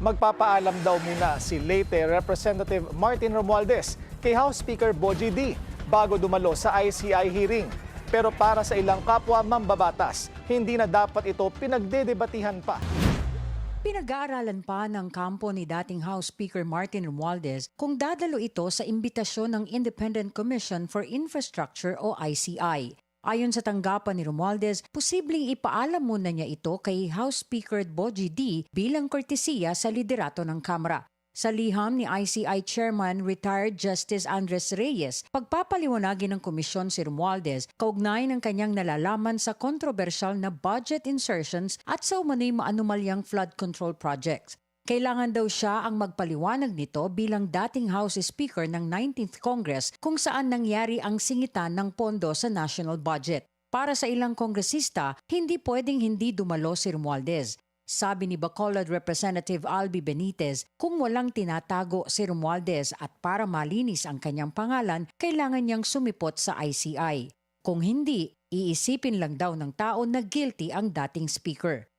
Magpapaalam daw muna si Leyte Representative Martin Romualdez kay House Speaker Boji D bago dumalo sa ICI hearing. Pero para sa ilang kapwa mambabatas, hindi na dapat ito pinagdedebatihan pa. Pinag-aaralan pa ng kampo ni dating House Speaker Martin Romualdez kung dadalo ito sa imbitasyon ng Independent Commission for Infrastructure o ICI. Ayon sa tanggapan ni Romualdez, posibleng ipaalam muna niya ito kay House Speaker Boji D bilang kortesiya sa liderato ng Kamara. Sa liham ni ICI Chairman retired Justice Andres Reyes, pagpapaliwanagin ng komisyon si Romualdez kaugnay ng kanyang nalalaman sa kontrobersyal na budget insertions at sa umano'y maanumalyang flood control projects. Kailangan daw siya ang magpaliwanag nito bilang dating House Speaker ng 19th Congress kung saan nangyari ang singitan ng pondo sa national budget. Para sa ilang kongresista, hindi pwedeng hindi dumalo si Romualdez. Sabi ni Bacolod Representative Albi Benitez, kung walang tinatago si Romualdez at para malinis ang kanyang pangalan, kailangan niyang sumipot sa ICI. Kung hindi, iisipin lang daw ng tao na guilty ang dating speaker.